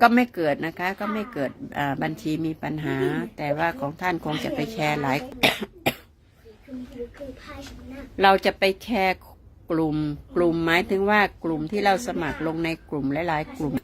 ก็ไม่เกิดนะคะ ก็ไม่เกิดบัญชีมีปัญหา แต่ว่าของท่านคงจะไปแชร์หลาย เราจะไปแชร์กลุ่ม กลุ่มหมายถึงว่ากลุ่มที่เราสมัครลงในกลุ่มหลายๆ กลุ่ม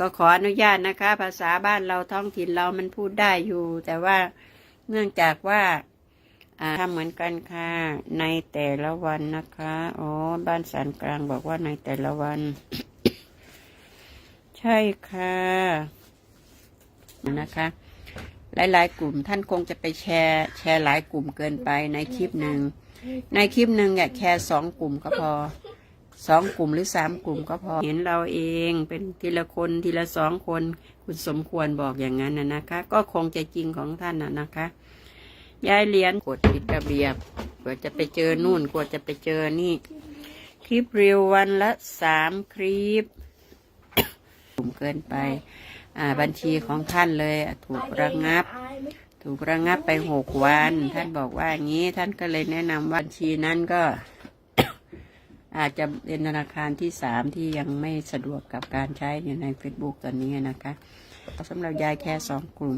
ก็ขออนุญาตนะคะ ภาษาบ้านเราท้องถิ่นเรามันพูดได้อยู่ แต่ว่าเนื่องจากว่าอ่าทำเหมือนกันค่ะ ในแต่ละวันนะคะ อ๋อ บ้านสันกลางบอกว่าในแต่ละวัน ใช่ค่ะนะคะ หลาย ๆ กลุ่มท่านคงจะไปแชร์แชร์หลายกลุ่มเกินไปในคลิปหนึ่งในคลิปหนึ่งเนี่ยแชร์สองกลุ่มก็พอสองกลุ่มหรือสามกลุ่มก็พอเห็นเราเองเป็นทีละคนทีละสองคน คุณสมควรบอกอย่างนั้นนะนะคะ ก็คงจะจริงของท่านนะนะคะย้ายเรียนกดผิดระเบียบกว่าจะไปเจอนู่นกว่าจะไปเจอนี่ คลิปเรียววันละสามคลิป กลุ่มเกินไป อ่าบัญชีของท่านเลยถูกระงับ ถูกระงับไปหกวัน ท่านบอกว่าอย่างนี้ ท่านก็เลยแนะนำว่าบัญชีนั้นก็ อาจจะเป็นธนาคารที่สามที่ยังไม่สะดวกกับการใช้อยู่ใน Facebook ตอนนี้นะคะสำหรับยายแค่สองกลุ่ม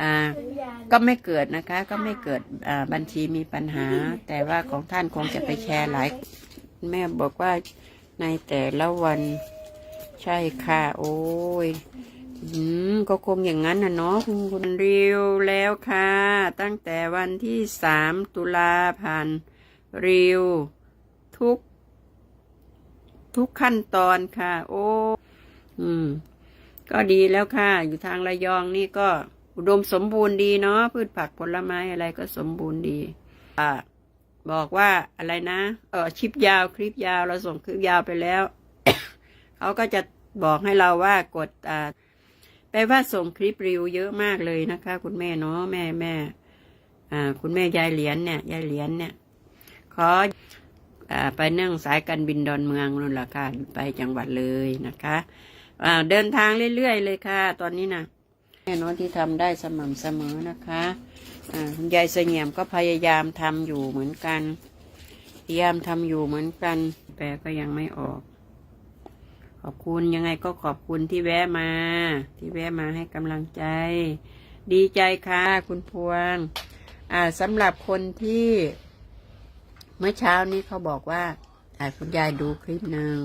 อ่า ก็ไม่เกิดนะคะ ก็ไม่เกิดอ่าบัญชีมีปัญหา แต่ว่าของท่านคงจะไปแชร์หลาย แม่บอกว่าในแต่ละวัน ใช่ค่ะ โอ้ย อืม ก็คงอย่างนั้นนะเนาะคุณคุณเรียวแล้วค่ะ ตั้งแต่วันที่สามตุลาผ่านเรียวทุก ทุกขั้นตอนค่ะ โอ้อืม ก็ดีแล้วค่ะ อยู่ทางระยองนี่ก็อุดมสมบูรณ์ดีเนาะพืชผักผลไม้อะไรก็สมบูรณ์ดีอ่าบอกว่าอะไรนะ เออชิปยาวคลิปยาวเราส่งคลิปยาวไปแล้ว เขาก็จะบอกให้เราว่ากดอ่าแปลว่าส่งคลิปรีวิวเยอะมากเลยนะคะ คุณแม่เนาะแม่แม่อ่า คุณแม่ยายเหรียญเนี่ยยายเหรียญเนี่ย ขออ่าไปนั่งสายการบินดอนเมืองนู่นละค่ะไปจังหวัดเลยนะคะอ่าเดินทางเรื่อยๆเลยค่ะ ตอนนี้นะแน่เนอนที่ทำได้สม่ำเสมอนะคะอ่าคุณยายเสงี่ยมก็พยายามทำอยู่เหมือนกันพยายามทำอยู่เหมือนกันแปลก็ยังไม่ออก อบคุณยังไงก็ขอบคุณที่แวะมา ที่แวะมาให้กำลังใจ ดีใจค่ะ คุณพวง อ่าสำหรับคนที่ เมื่อเช้านี้เขาบอกว่าอ่าคุณยายดูคลิปหนึ่ง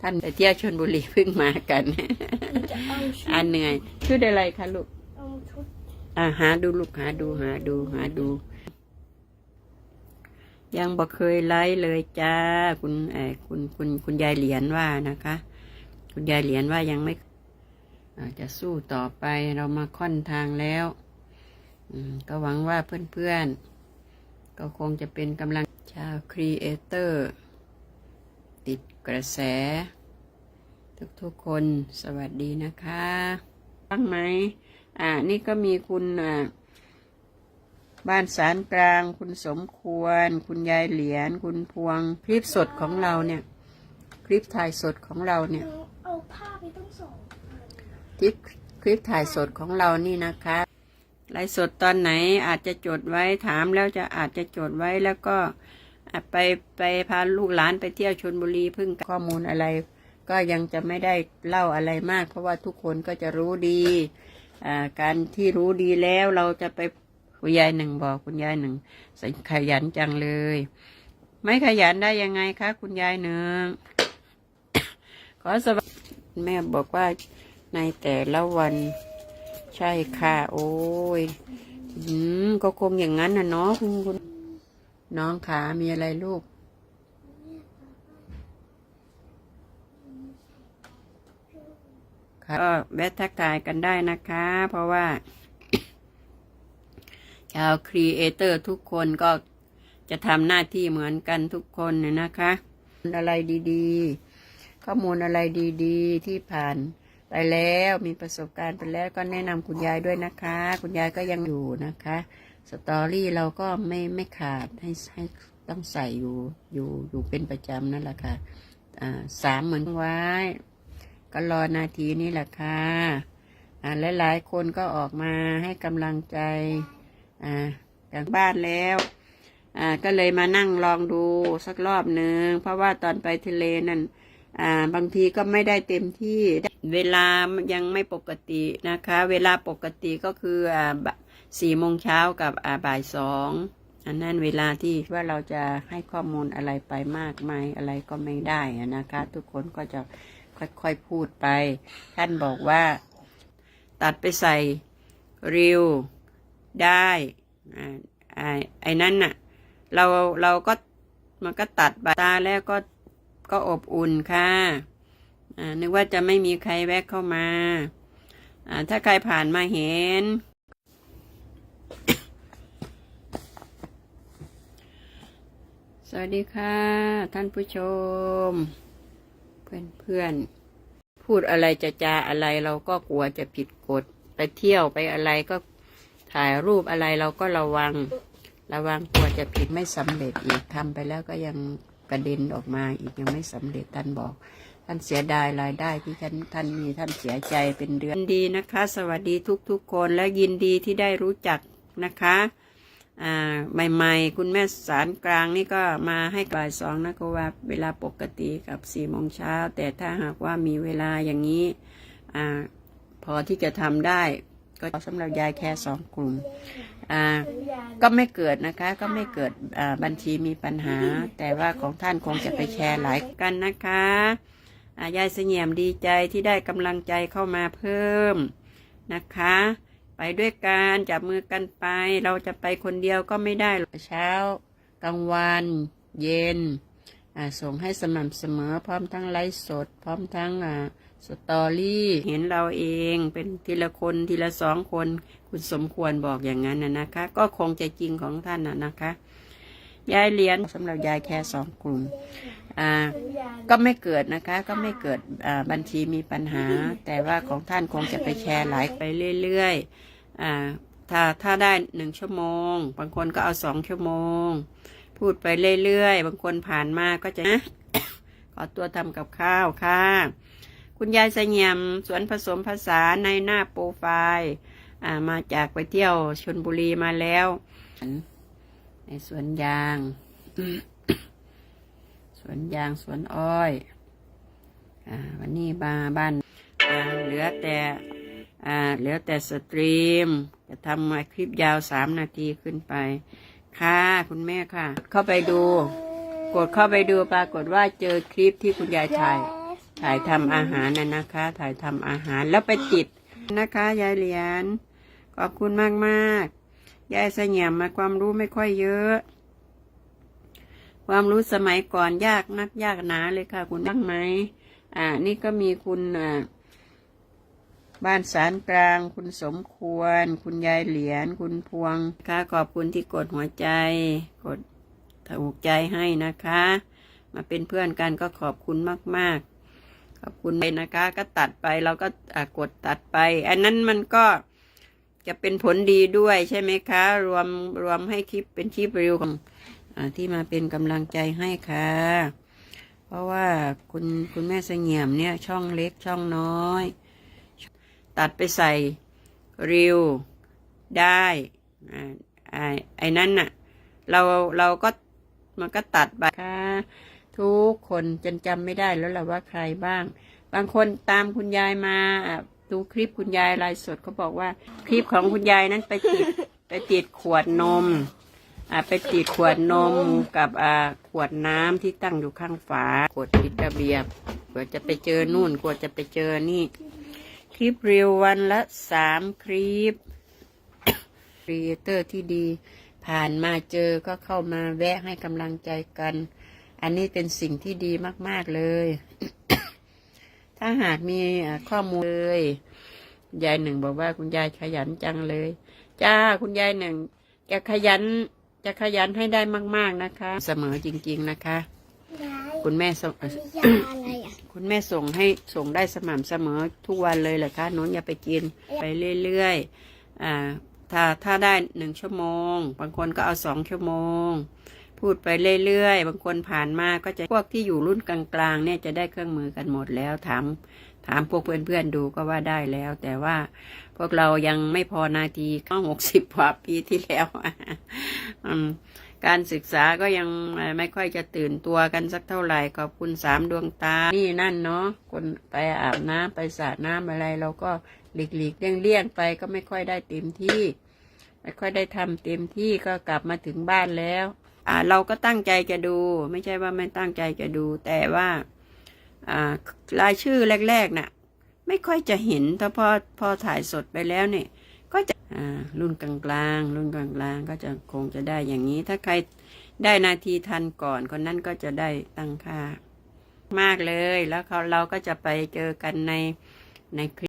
ท่านไปเที่ยวชนบุรีเพิ่งมากัน อ่าเหนื่อยชุดอะไรคะลูกเอาชุดอ่าหาดูลูกหาดูหาดูหาดู ยังบอกเคยไลฟ์เลยจ้า คุณเออคุณคุณคุณยายเหรียญว่านะคะ คุณยายเหรียญว่ายังไม่อาจจะสู้ต่อไปเรามาค่อนทางแล้วก็หวังว่าเพื่อนๆ ก็คงจะเป็นกำลังชาวครีเอเตอร์ ติดกระแส ทุกๆคนสวัสดีนะคะฟังไหมอ่านี่ก็มีคุณอ่าบ้านสารกลาง คุณสมควร คุณยายเหรียญคุณพวง คลิปสดของเราเนี่ย คลิปถ่ายสดของเราเนี่ย เอาผ้าไปต้องสองคลิปคลิปถ่ายสดของเรานี่นะคะไลฟ์สดตอนไหนอาจจะจดไว้ถามแล้วจะอาจจะจดไว้แล้วก็ไปไปพาลูกหลานไปเที่ยวชนบุรีเพิ่งข้อมูลอะไร ก็ยังจะไม่ได้เล่าอะไรมาก เพราะว่าทุกคนก็จะรู้ดีการที่รู้ดีแล้วเราจะไปคุณยายหนึ่งบอกคุณยายหนึ่งใส่ขยันจังเลย ไม่ขยันได้ยังไงคะ คุณยายหนึ่งขอสวัสดี แม่บอกว่าในแต่ละวัน ใช่ค่ะ โอ้ยอืมก็คงอย่างนั้นนะเนาะคุณคุณน้องขามีอะไรลูก ก็แวะทักทายกันได้นะคะ เพราะว่า ชาวครีเอเตอร์ทุกคนก็จะทำหน้าที่เหมือนกันทุกคนเนี่ยนะคะ อะไรดี ๆ ข้อมูลอะไรดีๆ ที่ผ่านไปแล้วมีประสบการณ์ไปแล้วก็แนะนำคุณยายด้วยนะคะ คุณยายก็ยังอยู่นะคะ สตอรี่เราก็ไม่ไม่ขาดให้ให้ต้องใส่อยู่อยู่อยู่เป็นประจำนั่นแหละค่ะอ่าสามเหมือนไว้ ก็รอนาทีนี้แหละค่ะอ่าหลายๆคนก็ออกมาให้กำลังใจอ่าจากบ้านแล้วก็เลยมานั่งลองดูสักรอบหนึ่งเพราะว่าตอนไปทะเลนั่น อ่าบางทีก็ไม่ได้เต็มที่เวลายังไม่ปกตินะคะ เวลาปกติก็คืออ่าสี่โมงเช้ากับอ่าบ่ายสองอันนั้นเวลาที่ว่าเราจะให้ข้อมูลอะไรไปมากมายอะไรก็ไม่ได้นะคะ ทุกคนก็จะค่อยๆพูดไป ท่านบอกว่า ตัดไปใส่ริวได้อ่าอ่าไอ้นั่นน่ะเราเราก็มันก็ตัดใบตาแล้วก็ ก็อบอุ่นค่ะนึกว่าจะไม่มีใครแวะเข้ามา ถ้าใครผ่านมาเห็น สวัสดีค่ะ ท่านผู้ชม เพื่อนเพื่อนๆพูดอะไรจะจาอะไรเราก็กลัวจะผิดกฎ ไปเที่ยวไปอะไรก็ถ่ายรูปอะไรเราก็ระวัง ระวังกลัวจะผิดไม่สำเร็จอีกทำไปแล้วก็ยัง กระเด็นออกมาอีกยังไม่สำเร็จท่านบอก ท่านเสียดายรายได้ที่ท่านท่านมีท่านเสียใจเป็นเดือนยินดีนะคะ สวัสดีทุกๆคนและยินดีที่ได้รู้จักนะคะอ่าใหม่ๆ คุณแม่สารกลางนี่ก็มาให้บ่ายสองนะก็ว่าเวลาปกติกับสี่โมงเช้า แต่ถ้าหากว่ามีเวลาอย่างนี้อ่าพอที่จะทำได้ก็สำหรับยายแค่สองกลุ่ม อ่าก็ไม่เกิดนะคะ ก็ไม่เกิดบัญชีมีปัญหา แต่ว่าของท่านคงจะไปแชร์หลายกันนะคะอ่ายายเสงี่ยมดีใจที่ได้กำลังใจเข้ามาเพิ่มนะคะ ไปด้วยกันจับมือกันไป เราจะไปคนเดียวก็ไม่ได้หรอกเช้ากลางวันเย็นส่งให้สม่ำเสมอพร้อมทั้งไลฟ์สด พร้อมทั้ง สตอรี่เห็นเราเองเป็นทีละคนทีละสองคน คุณสมควรบอกอย่างนั้นนะนะคะ ก็คงจะจริงของท่านนะนะคะยายเลี้ยนสำหรับยายแค่สองกลุ่มอ่าก็ไม่เกิดนะคะ ก็ไม่เกิดอ่าบัญชีมีปัญหา แต่ว่าของท่านคงจะไปแชร์หลายไปเรื่อยๆอ่าถ้าถ้าได้หนึ่งชั่วโมง บางคนก็เอาสองชั่วโมง พูดไปเรื่อยๆ บางคนผ่านมาก็จะขอตัวทำกับข้าวค่ะ คุณยายเสงี่ยมสวนผสมภาษาในหน้าโปรไฟล์มาจากไปเที่ยวชนบุรีมาแล้ว ในสวนยาง สวนยางสวนอ้อยอวันนี้มาบ้านเหลือแต่เหลือแต่สตรีม จะทำมาคลิปยาวสามนาทีขึ้นไป ค่ะคุณแม่ค่ะ เข้าไปดู กดเข้าไปดูปรากฏว่าเจอคลิปที่คุณยายถ่าย ถ่ายทำอาหารน่ะนะคะ ถ่ายทำอาหารแล้วไปติดนะคะยายเหรียญขอบคุณมากมากยายเสงี่ยมมาความรู้ไม่ค่อยเยอะ ความรู้สมัยก่อนยากนักยากหนาเลยค่ะ คุณบ้างไหมอ่า นี่ก็มีคุณอ่าบ้านสารกลาง คุณสมควร คุณยายเหรียญคุณพวงค่ะขอบคุณที่กดหัวใจ กดถูกใจให้นะคะ มาเป็นเพื่อนกันก็ขอบคุณมาก ๆ ขอบคุณไปนะคะ ก็ตัดไปเราก็กดตัดไป อันนั้นมันก็จะเป็นผลดีด้วยใช่ไหมคะ รวมรวมให้คลิปเป็นคลิปรีวของอที่มาเป็นกำลังใจให้ค่ะ เพราะว่าคุณคุณแม่เสงี่ยมเนี่ยช่องเล็กช่องน้อย ตัดไปใส่ริวได้อ่าอ่าไอ้นั่นน่ะ เราเราก็มันก็ตัดไปค่ะ ทุกคนจนจำไม่ได้แล้วล่ะว่าใครบ้าง บางคนตามคุณยายมาดูคลิปคุณยายไลฟ์สดเขาบอกว่า คลิปของคุณยายนั้นไปติดไปติดขวดนมอ่าไปติดขวดนมกับอ่าขวดน้ำที่ตั้งอยู่ข้างฝากดผิดระเบียบกว่าจะไปเจอนู่นกว่าจะไปเจอนี่ คลิปเรียววันละสามคลิปครีเอเตอร์ที่ดี ผ่านมาเจอก็เข้ามาแวะให้กำลังใจกัน อันนี้เป็นสิ่งที่ดีมาก ๆเลย ถ้าหากมีอ่าข้อมูลเลยยายหนึ่งบอกว่าคุณยายขยันจังเลย จ้าคุณยายหนึ่งจะขยันจะขยันให้ได้มาก ๆนะคะ เสมอจริง ๆนะคะยายคุณแม่ส่งเอ่อมียาอะไรอะคุณแม่ส่งให้ส่งได้สม่ำเสมอทุกวันเลยเหรอคะหนูอย่าไปกินไปเรื่อยๆอ่าถ้าถ้าได้หนึ่งชั่วโมง บางคนก็เอาสองชั่วโมง พูดไปเรื่อยๆ บางคนผ่านมาก็จะพวกที่อยู่รุ่นกลางๆ เนี่ยจะได้เครื่องมือกันหมดแล้วถามถามพวกเพื่อนๆดูก็ว่าได้แล้ว แต่ว่าพวกเรายังไม่พอนาทีก็หกสิบกว่าปีที่แล้วการศึกษาก็ยังไม่ค่อยจะตื่นตัวกันสักเท่าไหร่ขอบคุณสามดวงตา นี่นั่นเนาะคนไปอาบน้ำไปสระน้ำอะไร เราก็หลีกหลีกเลี่ยงเลี่ยงไปก็ไม่ค่อยได้เต็มที่ ไม่ค่อยได้ทำเต็มที่ก็กลับมาถึงบ้านแล้ว อ่าเราก็ตั้งใจจะดู ไม่ใช่ว่าไม่ตั้งใจจะดู แต่ว่าอ่ารายชื่อแรกๆน่ะ ไม่ค่อยจะเห็นถ้าพอพอถ่ายสดไปแล้วเนี่ย ก็จะอ่ารุ่นกลางๆรุ่นกลางๆ ก็จะคงจะได้อย่างนี้ ถ้าใครได้นาทีทันก่อนคนนั้นก็จะได้ตั้งค่ามากเลยแล้วเขาเราก็จะไปเจอกันในในคลิป